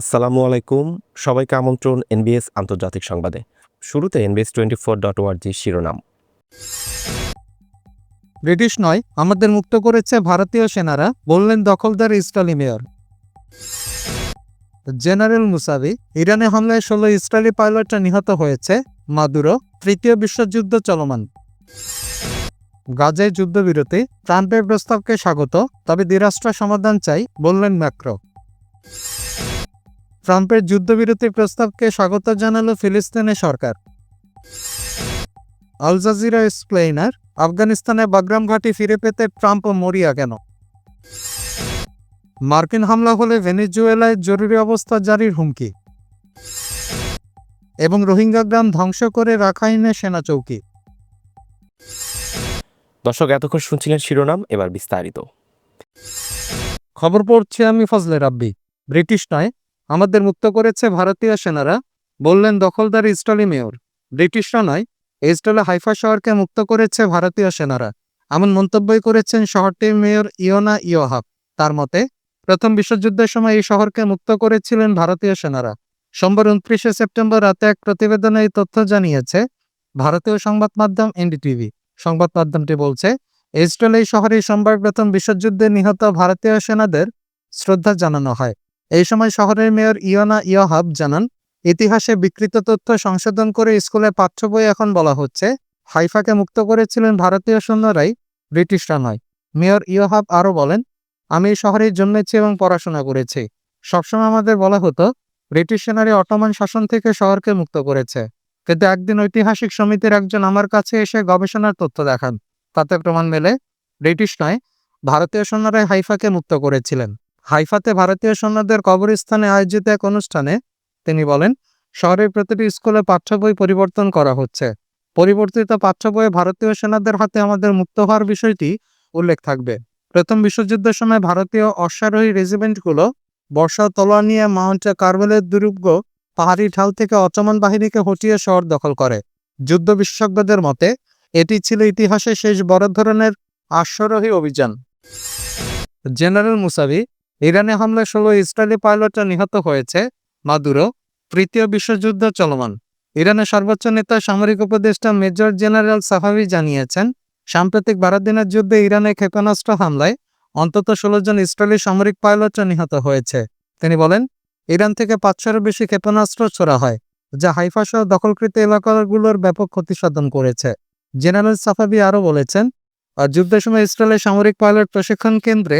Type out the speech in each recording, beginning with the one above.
আসসালামু আলাইকুম। সবাইকে আমন্ত্রণ এনবিএস আন্তর্জাতিক সংবাদে। শুরুতে এনবিএস টোয়েন্টি ফোর ডট ওয়ার্জি শিরোনাম। ব্রিটিশ নয়, আমাদের মুক্ত করেছে ভারতীয় সেনারা, বললেন দখলদার ইসরায়েলি মেয়র। জেনারেল মুসাবি, ইরানে হামলায় ষোলো ইসরায়েলি পাইলটরা নিহত হয়েছে, মাদুরো, তৃতীয় বিশ্বযুদ্ধ চলমান। গাজায় যুদ্ধবিরতি, ট্রাম্পের প্রস্তাবকে স্বাগত, তবে দ্বিরাষ্ট্র সমাধান চাই, বললেন ম্যাক্রো। ট্রাম্পের যুদ্ধবিরতি প্রস্তাবকে স্বাগত জানালো ফিলিস্তিনের সরকার। আল জাজিরা এক্সপ্লেইনার আফগানিস্তানে বাগরাম ঘাঁটি ফিরে পেতে ট্রাম্প ও মরিয়া কেন? মার্কিন হামলা হলে ভেনেজুয়েলায় জরুরি অবস্থা জারির হুমকি। এবং রোহিঙ্গা গ্রাম ধ্বংস করে রাখাইনে সেনা চৌকি। দর্শক এতক্ষণ শুনছিলেন শিরোনাম এবার বিস্তারিত। খবর পড়ছি আমি ফজলে রাব্বি। ব্রিটিশ নয় আমাদের মুক্ত করেছে ভারতীয় সেনারা, বললেন দখলদার ইসরায়েলি মেয়র। ব্রিটিশরা নয় ইসরায়েলে হাইফা শহরকে মুক্ত করেছে ভারতীয় সেনারা। এমন মন্তব্যই করেছেন শহরটির মেয়র ইয়োনা ইয়োহাব। তার মতে, প্রথম বিশ্বযুদ্ধের সময় এই শহরকে মুক্ত করেছিলেন ভারতীয় সেনারা। সোমবার উনত্রিশে সেপ্টেম্বর রাতে এক প্রতিবেদনে এই তথ্য জানিয়েছে ভারতীয় সংবাদ মাধ্যম এনডিটিভি। সংবাদ মাধ্যমটি বলছে এই শহরে সোমবার প্রথম বিশ্বযুদ্ধে নিহত ভারতীয় সেনাদের শ্রদ্ধা জানানো হয়। এই সময় শহরের মেয়র ইয়োনা ইয়োহাব জানান, ইতিহাসে বিকৃত তথ্য সংশোধন করে স্কুলে পাঠ্য বই এখন বলা হচ্ছে, হাইফাকে মুক্ত করেছিলেন ভারতীয় সৈন্যরাই, ব্রিটিশরা নয়। মেয়র ইয়োহাব আরও বলেন, আমি এই শহরেই জন্মেছি এবং পড়াশোনা করেছি। সবসময় আমাদের বলা হতো, ব্রিটিশ সেনারি অটোমান শাসন থেকে শহরকে মুক্ত করেছে। কিন্তু একদিন ঐতিহাসিক সমিতির একজন আমার কাছে এসে গবেষণার তথ্য দেখান। তাতে প্রমাণ মেলে, ব্রিটিশ নয়, ভারতীয় সৈন্যরাই হাইফাকে মুক্ত করেছিলেন। হাইফাতে ভারতীয় সৈন্যদের কবরস্থানে আয়োজিত এক অনুষ্ঠানে তিনি বলেন, শহরের প্রতিটি স্কুলে পাঠ্য বই পরিবর্তন করা হচ্ছে। পরিবর্তিত পাঠ্য বইয়ে ভারতীয় সেনাদের হাতে আমাদের মুক্ত হওয়ার বিষয়টি উল্লেখ থাকবে। প্রথম বিশ্বযুদ্ধের সময় ভারতীয় অশ্বারোহী রেজিমেন্টগুলো বর্ষা তলোয়ার নিয়ে মাউন্ট কার্মেলের দুর্গ পাহাড়ি ঢাল থেকে অচমান বাহিনীকে হটিয়ে শহর দখল করে। যুদ্ধ বিশেষজ্ঞদের মতে, এটি ছিল ইতিহাসে শেষ বড় ধরনের অশ্বারোহী অভিযান। জেনারেল মুসাবি ইরানে হামলায় ষোলো ইসরায়েলি পাইলটরা নিহত হয়েছে। মাদুরো, তৃতীয় বিশ্বযুদ্ধ চলমান। ইরানের সর্বোচ্চ নেতা, সামরিক উপদেষ্টা মেজর জেনারেল সাফাভি জানিয়েছেন, সাম্প্রতিক বারো দিনের যুদ্ধে ইরানে ক্ষেপণাস্ত্র হামলায় অন্তত ষোলো জন ইসরায়েলি সামরিক পাইলটরা নিহত হয়েছে। তিনি বলেন, ইরান থেকে পাঁচশোরও বেশি ক্ষেপণাস্ত্র ছোড়া হয়, যা হাইফা সহ দখলকৃত এলাকাগুলোর ব্যাপক ক্ষতি সাধন করেছে। জেনারেল সাফাবি আরও বলেছেন আর যুদ্ধের সময় ইসরায়েলের সামরিক পাইলট প্রশিক্ষণ কেন্দ্রে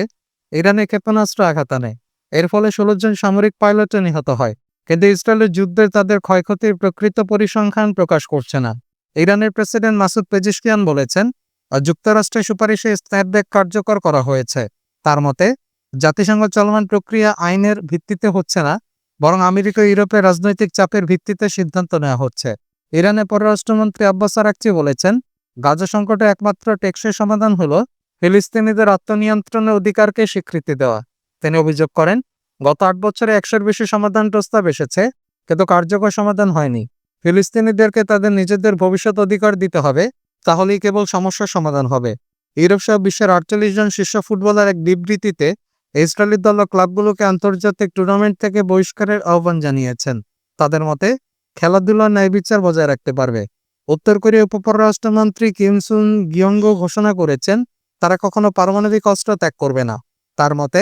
ইরানে ক্ষেপণাস্ত্র আঘাত আনে। এর ফলে ষোলো জন সামরিক পাইলটও নিহত হয়, কিন্তু ইসরায়েলের যুদ্ধের তাদের ক্ষয়ক্ষতির প্রকৃত পরিসংখ্যান প্রকাশ করছে না। ইরানের প্রেসিডেন্ট মাসুদ পেজিশকিয়ান বলেছেন, যুক্তরাষ্ট্রের সুপারিশে স্ন্যাপব্যাক কার্যকর করা হয়েছে। তার মতে, জাতিসংঘ চলমান প্রক্রিয়া আইনের ভিত্তিতে হচ্ছে না, বরং আমেরিকা ইউরোপের রাজনৈতিক চাপের ভিত্তিতে সিদ্ধান্ত নেওয়া হচ্ছে। ইরানের পররাষ্ট্রমন্ত্রী আব্বাস আরাকচি বলেছেন, গাজা সংকটে একমাত্র টেকসই সমাধান হলো ফিলিস্তিনিদের আত্মনিয়ন্ত্রণের অধিকারকে স্বীকৃতি দেওয়া। তিনি অভিযোগ করেন, গত আট বছরে একশোর বেশি সমাধান প্রস্তাব এসেছে, কিন্তু কার্যকর সমাধান হয়নি। ফিলিস্তিনিদেরকে তাদের নিজেদের ভবিষ্যৎ অধিকার দিতে হবে, তাহলেই কেবল সমস্যার সমাধান হবে। ইউরোপ সহ বিশ্বের আটচল্লিশ জন শীর্ষ ফুটবলার এক বিবৃতিতে ইসরায়েলি দল ক্লাবগুলোকে আন্তর্জাতিক টুর্নামেন্ট থেকে বহিষ্কারের আহ্বান জানিয়েছেন। তাদের মতে, খেলাধুলার ন্যায় বিচার বজায় রাখতে পারবে। উত্তর কোরিয়া উপপররাষ্ট্রমন্ত্রী কিম সুন গিয়ঙ্গ ঘোষণা করেছেন তারা কখনো পারমাণবিক অস্ত্র ত্যাগ করবে না। তার মতে,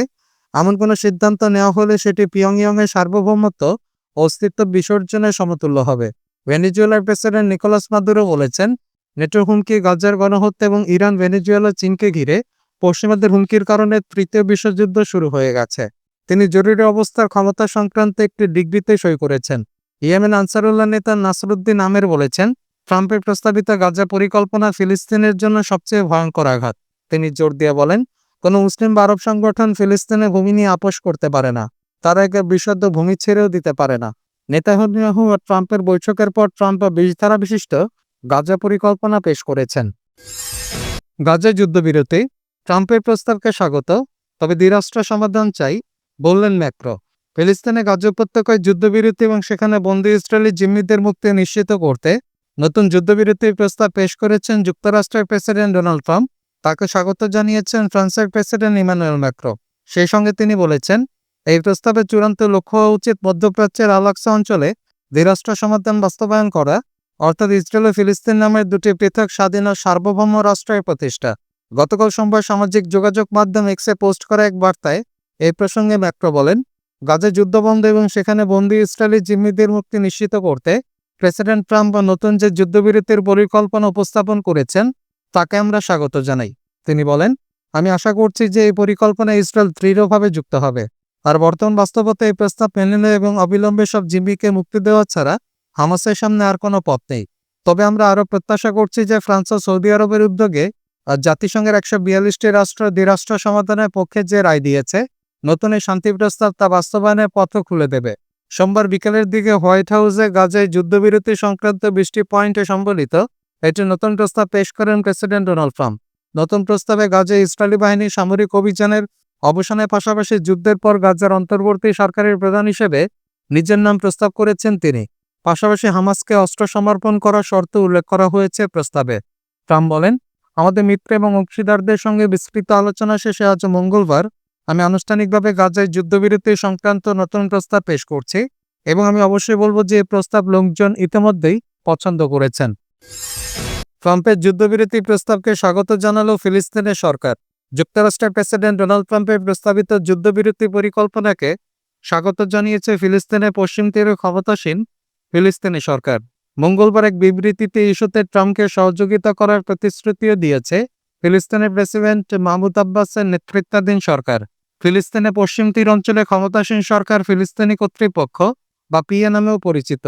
এমন কোনো সিদ্ধান্ত নেওয়া হলে সেটি পিয়ংইয়ংয়ের সার্বভৌমত্ব অস্তিত্ব বিসর্জনের সমতুল্য হবে। ভেনেজুয়েলার প্রেসিডেন্ট নিকোলাস মাদুরো বলেছেন, নেটোর হুমকি গাজার গণহত্যা এবং ইরান, ভেনেজুয়েলা, চীনকে ঘিরে পশ্চিমাদের হুমকির কারণে তৃতীয় বিশ্বযুদ্ধ শুরু হয়ে গেছে। তিনি জরুরি অবস্থার ক্ষমতা সংক্রান্ত একটি ডিগ্রিতে সই করেছেন। ইয়েমেন আনসারুল্লাহ নেতা নাসরুদ্দিন আমের বলেছেন, ট্রাম্পের প্রস্তাবিত গাজা পরিকল্পনা ফিলিস্তিনের জন্য সবচেয়ে ভয়ঙ্কর আঘাত। তিনি জোর দিয়ে বলেন, কোনো মুসলিম বা আরব সংগঠন ফিলিস্তিনে ভূমি নিয়ে আপোষ করতে পারে না। তারা একে বিশুদ্ধ ভূমি ছেড়েও দিতে পারে না। নেতানিয়াহু ও ট্রাম্পের বৈঠকের পর ট্রাম্প বিশ ধারা বিশিষ্ট গাজা পরিকল্পনা পেশ করেছেন। গাজা যুদ্ধবিরতি, ট্রাম্পের প্রস্তাবকে স্বাগত, তবে দ্বিরাষ্ট্র সমাধান চাই, বললেন ম্যাক্রো। ফিলিস্তিনে গাজা উপত্যকায় যুদ্ধবিরতি এবং সেখানে বন্দী ইসরায়েলি জিম্মিদের মুক্তি নিশ্চিত করতে নতুন যুদ্ধবিরতির প্রস্তাব পেশ করেছেন যুক্তরাষ্ট্রের প্রেসিডেন্ট ডোনাল্ড ট্রাম্প। তাকে স্বাগত জানিয়েছেন ফ্রান্সের প্রেসিডেন্ট ইমানুয়েল ম্যাক্রো সেই সঙ্গে তিনি বলেছেন, এই প্রস্তাবের চূড়ান্ত লক্ষ্য হওয়া উচিত মধ্যপ্রাচ্যের আলাক্সা অঞ্চলে দ্বিরাষ্ট্র সমাধান বাস্তবায়ন করা, অর্থাৎ ইসরায়েল ও ফিলিস্তিন নামের দুটি পৃথক স্বাধীন ও সার্বভৌম রাষ্ট্রের প্রতিষ্ঠা। গতকাল সোমবার সামাজিক যোগাযোগ মাধ্যম এক্সে পোস্ট করা এক বার্তায় এই প্রসঙ্গে ম্যাক্রো বলেন, গাজে যুদ্ধবন্ধ এবং সেখানে বন্দী ইসরায়েলি জিম্মিদের মুক্তি নিশ্চিত করতে প্রেসিডেন্ট ট্রাম্প নতুন যে যুদ্ধবিরতির পরিকল্পনা উপস্থাপন করেছেন তাকে আমরা স্বাগত জানাই। তিনি বলেন, আমি আশা করছি যে এই পরিকল্পনায় ইসরায়েল দৃঢ়ভাবে যুক্ত হবে। আর বর্তমান বাস্তবতা এই প্রস্তাব মেনে নেয় এবং অবিলম্বে সব জিম্মিকে মুক্তি দেওয়া ছাড়া হামাসের সামনে আর কোনো পথ নেই। তবে আমরা আরও প্রত্যাশা করছি যে ফ্রান্স ও সৌদি আরবের উদ্যোগে জাতিসংঘের একশো বিয়াল্লিশটি রাষ্ট্র দ্বিরাষ্ট্র সমাধানের পক্ষে যে রায় দিয়েছে, নতুন এই শান্তি প্রস্তাব তা বাস্তবায়নের পথও খুলে দেবে। সোমবার বিকেলের দিকে হোয়াইট হাউসে গাজায় যুদ্ধবিরতি সংক্রান্ত বৃষ্টি পয়েন্টে সম্বলিত একটি নতুন প্রস্তাব পেশ করেন প্রেসিডেন্ট ডোনাল্ড ট্রাম্প। নতুন প্রস্তাবে গাজে ইসরায়েলি বাহিনী সামরিক অভিযানের অবসানের পাশাপাশি যুদ্ধের পর গাজার অন্তর্বর্তী সরকারের প্রধান হিসেবে নিজের নাম প্রস্তাব করেছেন তিনি। পাশাপাশি হামাসকে অস্ত্র সমর্পণ করার শর্ত উল্লেখ করা হয়েছে প্রস্তাবে। ট্রাম্প বলেন, আমাদের মিত্র এবং অংশীদারদের সঙ্গে বিস্তৃত আলোচনা শেষে আজ মঙ্গলবার আমি আনুষ্ঠানিকভাবে গাজায় যুদ্ধবিরতি সংক্রান্ত নতুন প্রস্তাব পেশ করছি এবং আমি অবশ্যই বলব যে এই প্রস্তাব লোকজন ইতিমধ্যেই পছন্দ করেছেন। ট্রাম্পের যুদ্ধবিরতি প্রস্তাবকে স্বাগত জানালো ফিলিস্তিনের সরকার। যুক্তরাষ্ট্রের প্রেসিডেন্ট ডোনাল্ড ট্রাম্পের প্রস্তাবিত যুদ্ধবিরতি পরিকল্পনাকে স্বাগত জানিয়েছে ফিলিস্তিনের পশ্চিম তীরে ক্ষমতাসীন ফিলিস্তিনি সরকার। মঙ্গলবার এক বিবৃতিতে ইস্যুতে ট্রাম্পকে সহযোগিতা করার প্রতিশ্রুতিও দিয়েছে ফিলিস্তিনের প্রেসিডেন্ট মাহমুদ আব্বাসের নেতৃত্বাধীন সরকার। ফিলিস্তিনের পশ্চিম তীর অঞ্চলে ক্ষমতাসীন সরকার ফিলিস্তিনি কর্তৃপক্ষ বা পিএ নামেও পরিচিত।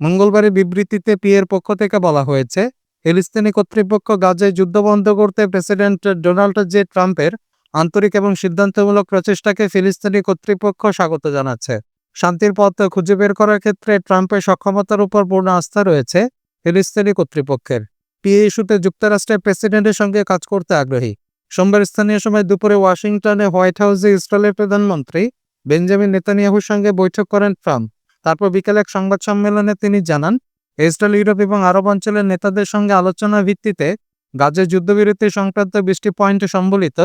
মঙ্গলবারের বিবৃতিতে পিয়ের পক্ষ থেকে বলা হয়েছে, ফিলিস্তিনি কর্তৃপক্ষ গাজায় যুদ্ধ বন্ধ করতে প্রেসিডেন্ট ডোনাল্ড জে ট্রাম্পের আন্তরিক এবং সিদ্ধান্তমূলক প্রচেষ্টাকে ফিলিস্তিনি কর্তৃপক্ষ স্বাগত জানাচ্ছে। শান্তির পথ খুঁজে বের করার ক্ষেত্রে ট্রাম্পের সক্ষমতার উপর পূর্ণ আস্থা রয়েছে ফিলিস্তিনি কর্তৃপক্ষের। পিএ ইস্যুতে যুক্তরাষ্ট্রের প্রেসিডেন্টের সঙ্গে কাজ করতে আগ্রহী। সোমবার স্থানীয় সময় দুপুরে ওয়াশিংটনে হোয়াইট হাউসে ইসরায়েলের প্রধানমন্ত্রী বেঞ্জামিন নেতানিয়াহুর সঙ্গে বৈঠক করেন ট্রাম্প। তারপর বিকেলে এক সংবাদ সম্মেলনে তিনি জানান, ইসরায়েল, ইউরোপ এবং আরব অঞ্চলের নেতাদের সঙ্গে আলোচনার ভিত্তিতে গাজে যুদ্ধবিরতি সংক্রান্ত বৃষ্টি পয়েন্টে সম্বলিত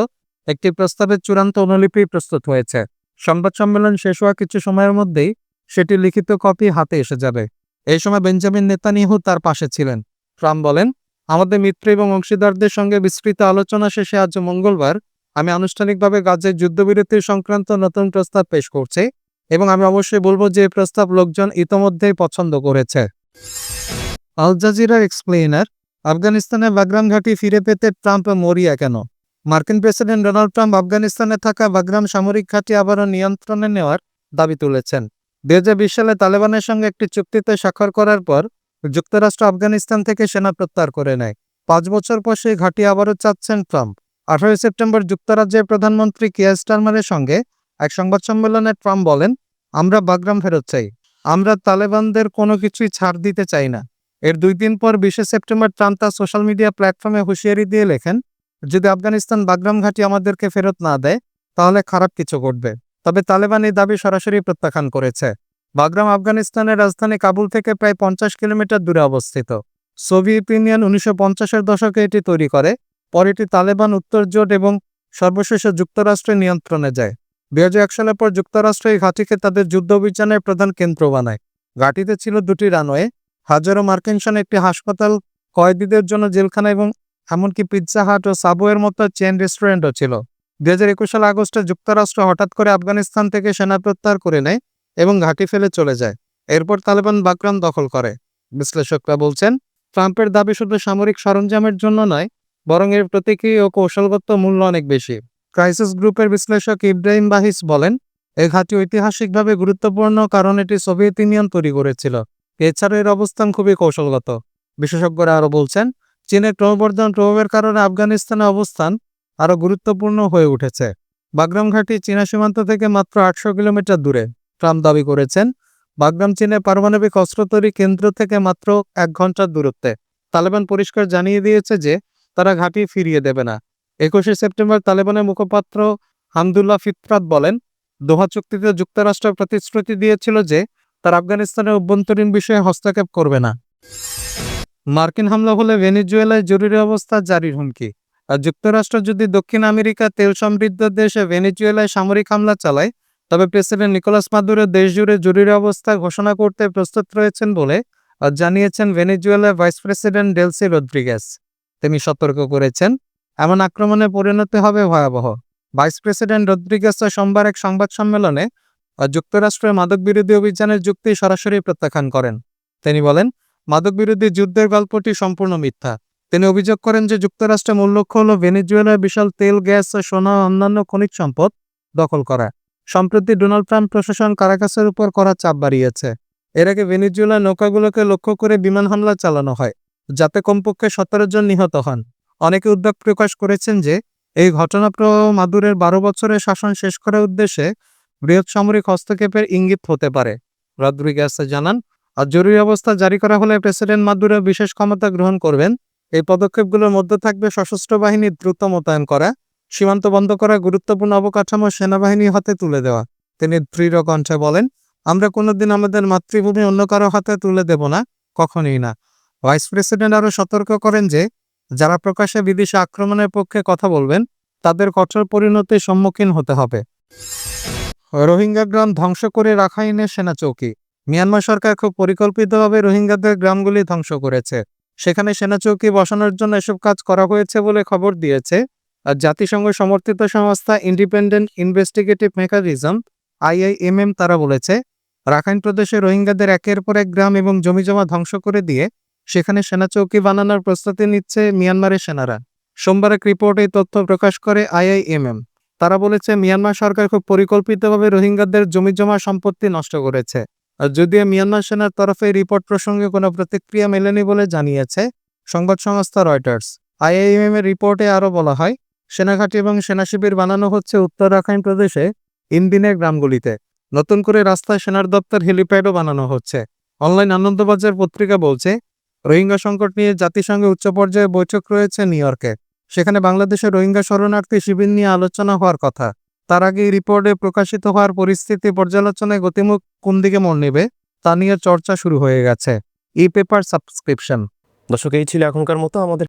একটি প্রস্তাবের চূড়ান্ত অনুলিপি প্রস্তুত হয়েছে। সংবাদ সম্মেলন শেষ হওয়া কিছু সময়ের মধ্যেই সেটি লিখিত কপি হাতে এসে যাবে। এই সময় বেঞ্জামিন নেতানিহু তার পাশে ছিলেন। ট্রাম্প বলেন, আমাদের মিত্র এবং অংশীদারদের সঙ্গে বিস্তৃত আলোচনা শেষে আজ মঙ্গলবার আমি আনুষ্ঠানিকভাবে গাজের যুদ্ধবিরতি সংক্রান্ত নতুন প্রস্তাব পেশ করছি। এবং আমি অবশ্যই বলব যে প্রস্তাব লোকজন ইতোমধ্যেই পছন্দ করেছে। আল জাজিরা এক্সপ্লেইনার, আফগানিস্তানে বাগরাম ঘাঁটি ফিরে পেতে ট্রাম্প মরিয়া কেন? মার্কিন প্রেসিডেন্ট ডোনাল্ড ট্রাম্প আফগানিস্তানে থাকা বাগরাম সামরিক ঘাঁটি আবারও নিয়ন্ত্রণে নেওয়ার দাবি তুলেছেন। দুই হাজার বিশ সালে তালেবানের সঙ্গে একটি চুক্তিতে স্বাক্ষর করার পর যুক্তরাষ্ট্র আফগানিস্তান থেকে সেনা প্রত্যাহার করে নেয়। পাঁচ বছর পর সেই ঘাঁটি আবারও চাচ্ছেন ট্রাম্প। আঠারোই সেপ্টেম্বর যুক্তরাজ্যের প্রধানমন্ত্রী কিয়ার স্টারমারের সঙ্গে এক সংবাদ সম্মেলনে ট্রাম্প বলেন, আমরা বাগরাম ফেরত চাই। আমরা তালেবানদের কোনো কিছুই ছাড় দিতে চাই না। এর দুই দিন পর বিশে সেপ্টেম্বর ট্রাম্প তার সোশ্যাল মিডিয়া প্ল্যাটফর্মে হুঁশিয়ারি দিয়ে লেখেন, যদি আফগানিস্তান বাগরাম ঘাঁটি আমাদেরকে ফেরত না দেয়, তাহলে খারাপ কিছু ঘটবে। তবে তালেবান এই দাবি সরাসরি প্রত্যাখ্যান করেছে। বাগরাম আফগানিস্তানের রাজধানী কাবুল থেকে প্রায় পঞ্চাশ কিলোমিটার দূরে অবস্থিত। সোভিয়েত ইউনিয়ন উনিশশো পঞ্চাশের দশকে এটি তৈরি করে। পরে এটি তালেবান উত্তর জোট এবং সর্বশেষে যুক্তরাষ্ট্রের নিয়ন্ত্রণে যায়। দুই সালের পর যুক্তরাষ্ট্র এই ঘাঁটিকে তাদের যুদ্ধ অভিযানের প্রধান কেন্দ্র বানায়। ঘাঁটিতে ছিল দুটি রানওয়ে, হাজারো মার্কিন সেনা একটি হাসপাতাল, কয়েদিদের জন্য জেলখানা এবং এমনকি পিৎজা হাট ও সাবওয়ের মতো চেন রেস্টুরেন্টও ছিল। দুই হাজার একুশ সাল আগস্টে যুক্তরাষ্ট্র হঠাৎ করে আফগানিস্তান থেকে সেনা প্রত্যাহার করে নেয় এবং ঘাঁটি ফেলে চলে যায়। এরপর তালেবান বাগরাম দখল করে। বিশ্লেষকরা বলছেন, ট্রাম্পের দাবি শুধু সামরিক সরঞ্জামের জন্য নয়, বরং এর প্রতীকী ও কৌশলগত মূল্য অনেক বেশি। ক্রাইসিস গ্রুপের বিশ্লেষক ইব্রাহিম বাহিস বলেন এই ঘাঁটি ঐতিহাসিকভাবে গুরুত্বপূর্ণ কারণ এটি সোভিয়েত ইউনিয়ন তৈরি করেছিল। এছাড়া এর অবস্থান খুবই কৌশলগত। বিশেষজ্ঞরা আরও বলছেন, চীনের ক্রমবর্ধন প্রভাবের কারণে আফগানিস্তানের অবস্থান আরও গুরুত্বপূর্ণ হয়ে উঠেছে। বাগরাম ঘাঁটি চীনা সীমান্ত থেকে মাত্র আটশো কিলোমিটার দূরে। ট্রাম্প দাবি করেছেন, বাগরাম চীনে পারমাণবিক অস্ত্র তৈরি কেন্দ্র থেকে মাত্র এক ঘণ্টার দূরত্বে। তালেবান পরিষ্কার জানিয়ে দিয়েছে যে, তারা ঘাঁটি ফিরিয়ে দেবে না। একুশে সেপ্টেম্বর তালেবানের মুখপাত্র হামদুল্লাহ ফিতরাত বলেন, দোহা চুক্তিতে যুক্তরাষ্ট্র প্রতিশ্রুতি দিয়েছিল যে তার আফগানিস্তানের অভ্যন্তরীণ বিষয়ে হস্তক্ষেপ করবে না। মার্কিন হামলা হলে ভেনিজুয়েলায় জরুরি অবস্থা জারির হুমকি। আর যুক্তরাষ্ট্র যদি দক্ষিণ আমেরিকা তেল সমৃদ্ধ দেশে ভেনিজুয়েলায় সামরিক হামলা চালায়, তবে প্রেসিডেন্ট নিকোলাস মাদুরো দেশ জুড়ে জরুরি অবস্থা ঘোষণা করতে প্রস্তুত রয়েছেন বলে জানিয়েছেন ভেনেজুয়েলার ভাইস প্রেসিডেন্ট ডেলসি রদ্রিগেস তিনি সতর্ক করেছেন এমন আক্রমণে পরিণতি হবে ভয়াবহ। ভাইস প্রেসিডেন্ট রদ্রিগেস সোমবার এক সংবাদ সম্মেলনে যুক্তরাষ্ট্রের মাদক বিরোধী অভিযানের যুক্তি সরাসরি প্রত্যাখ্যান করেন। তিনি বলেন মাদক বিরোধী যুদ্ধের গল্পটি সম্পূর্ণ মিথ্যা। তিনি অভিযোগ করেন যে যুক্তরাষ্ট্রের মূল লক্ষ্য হল ভেনেজুয়েলার বিশাল তেল, গ্যাস, সোনা অন্যান্য খনিজ সম্পদ দখল করা। সম্প্রতি ডোনাল্ড ট্রাম্প প্রশাসন কারাকাসের উপর করা চাপ বাড়িয়েছে। এর আগে ভেনেজুয়েলার নৌকাগুলোকে লক্ষ্য করে বিমান হামলা চালানো হয়, যাতে কমপক্ষে সতেরো জন নিহত হন। অনেকে উদ্বেগ প্রকাশ করেছেন যে, এই ঘটনাপ্রবাহ মাদুরের বারো বছরের শাসন শেষ করার উদ্দেশ্যে বৃহৎ সামরিক হস্তক্ষেপের ইঙ্গিত হতে পারে। রদ্রিগেস জানান, আর জরুরি অবস্থা জারি করা হলে প্রেসিডেন্ট মাদুরো বিশেষ ক্ষমতা গ্রহণ করবেন। এই পদক্ষেপগুলোর মধ্যে থাকবে সশস্ত্র বাহিনীর দ্রুত মোতায়েন করা, সীমান্ত বন্ধ করা, গুরুত্বপূর্ণ অবকাঠামো সেনাবাহিনী হাতে তুলে দেওয়া। তিনি দৃঢ় কণ্ঠে বলেন, আমরা কোনোদিন আমাদের মাতৃভূমি অন্য কারও হাতে তুলে দেব না, কখনোই না। ভাইস প্রেসিডেন্ট আরও সতর্ক করেন যে যারা প্রকাশ্যে বিদেশি আক্রমণের পক্ষে কথা বলবেন, তাদের কঠোর পরিণতির সম্মুখীন হতে হবে। রোহিঙ্গা গ্রাম ধ্বংস করে রাখাইনের সেনা চৌকি। মিয়ানমার সরকার খুব পরিকল্পিতভাবে রোহিঙ্গাদের গ্রামগুলি ধ্বংস করেছে। সেখানে সেনা চৌকি বসানোর জন্য এসব কাজ করা হয়েছে বলে খবর দিয়েছে আর জাতিসংঘ সমর্থিত সংস্থা ইন্ডিপেন্ডেন্ট ইনভেস্টিগেটিভ মেকানিজম আইআইএমএম তারা বলেছে, রাখাইন প্রদেশে রোহিঙ্গাদের একের পর এক গ্রাম এবং জমিজমা ধ্বংস করে দিয়ে সেখানে সেনা চৌকি বানানোর প্রস্তুতি নিচ্ছে মিয়ানমারের সেনারা। সোমবার এক রিপোর্ট তথ্য প্রকাশ করে আইআইএমএম। তারা বলেছে, মিয়ানমার সরকার খুব পরিকল্পিতভাবে রোহিঙ্গাদের জমিজমা সম্পত্তি নষ্ট করেছে। আর যদিও মিয়ানমার সেনার তরফে রিপোর্ট প্রসঙ্গে কোনো প্রতিক্রিয়া মেলেনি বলে জানিয়েছে সংবাদ সংস্থা রয়টার্স আইআইএম এর রিপোর্টে আরও বলা হয়, সেনাঘাঁটি এবং সেনা শিবির বানানো হচ্ছে উত্তর রাখাইন প্রদেশে ইনদিনের গ্রামগুলিতে। নতুন করে রাস্তায় সেনার দপ্তর হেলিপ্যাডও বানানো হচ্ছে। অনলাইন আনন্দবাজার পত্রিকা বলছে রোহিঙ্গা সংকট নিয়ে জাতিসংঘে উচ্চ পর্যায়ে বৈঠক রয়েছে নিউ ইয়র্কে। সেখানে বাংলাদেশে রোহিঙ্গা শরণার্থী শিবির নিয়ে আলোচনা হওয়ার কথা। তার আগে রিপোর্টে প্রকাশিত হওয়ার পরিস্থিতি পর্যালোচনায় গতিমুখ কোন দিকে মন নেবে, তা নিয়ে চর্চা শুরু হয়ে গেছে। E paper subscription. দর্শক, এই ছিল এখনকার মতো। আমাদের